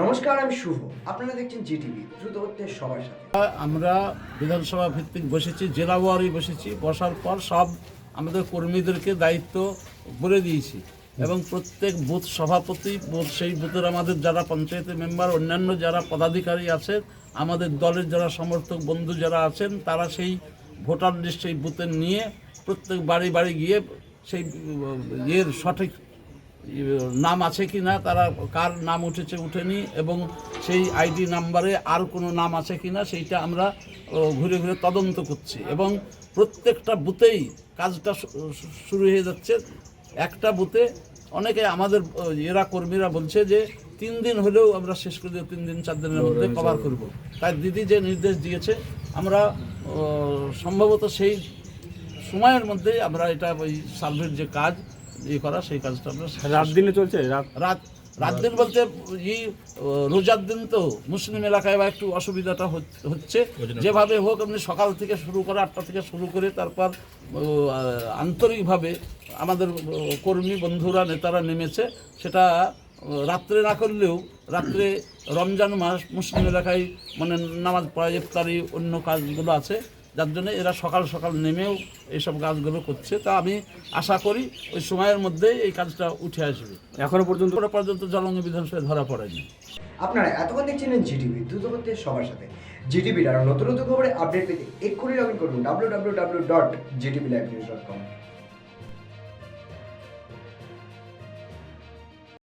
নমস্কার, আমি শুভ। আপনারা দেখছেন জিটিভি, দ্রুত হচ্ছে সবার সাথে। আমরা বিধানসভা ভিত্তিক বসেছি, জেলা ওয়ারি বসেছি, বসার পর সব আমাদের কর্মীদেরকে দায়িত্ব বলে দিয়েছি। এবং প্রত্যেক বুথ সভাপতি সেই বুথের আমাদের যারা পঞ্চায়েতের মেম্বার, অন্যান্য যারা পদাধিকারী আছেন, আমাদের দলের যারা সমর্থক বন্ধু যারা আছেন, তারা সেই ভোটার লিস্ট সেই বুথে নিয়ে প্রত্যেক বাড়ি বাড়ি গিয়ে সেই ইয়ের সঠিক নাম আছে কি না তারা কার নাম উঠেছে উঠেনি এবং সেই আইডি নাম্বারে আর কোনো নাম আছে কি না সেইটা আমরা ঘুরে ঘুরে তদন্ত করছি। এবং প্রত্যেকটা বুথেই কাজটা শুরু হয়ে যাচ্ছে। একটা বুথে অনেকে আমাদের এরা কর্মীরা বলছে যে তিন দিন হলেও আমরা শেষ করে দেব, তিন দিন চার দিনের মধ্যে কভার করব। তাই দিদি যে নির্দেশ দিয়েছে আমরা সম্ভবত সেই সময়ের মধ্যেই আমরা এটা ওই সার্ভের যে কাজ ইয়ে করা সেই কাজটা আমরা রাত দিনে চলছে? রাত রাত রাত দিন বলতে এই আহ, রোজার দিন তো মুসলিম এলাকায় বা একটু অসুবিধাটা হচ- হচ্ছে। যেভাবে হোক আপনি সকাল থেকে শুরু করে আটটা থেকে শুরু করে তারপর আন্তরিকভাবে আমাদের কর্মী বন্ধুরা নেতারা নেমেছে। সেটা রাত্রে না করলেও রাত্রে রমজান মাস মুসলিম এলাকায় মানে নামাজ পড়া ইফতারি অন্য কাজগুলো আছে। যার জন্য এরা সকাল সকাল নেমেও এইসব কাজগুলো করছে। তা আমি আশা করি ওই সময়ের মধ্যে এই কাজটা উঠে আসবে। এখনও পর্যন্ত ওরা পর্যন্ত জলঙ্গ বিধানসভায় ধরা পড়েনি। আপনারা এতক্ষণ দেখছিলেন জিটিভি দ্রুত সবার সাথে। জিটিভির আরও নতুন নতুন খবরে আপডেট পেতে এক্ষুনি লগ ইন করুন W W W dot GTV live news dot com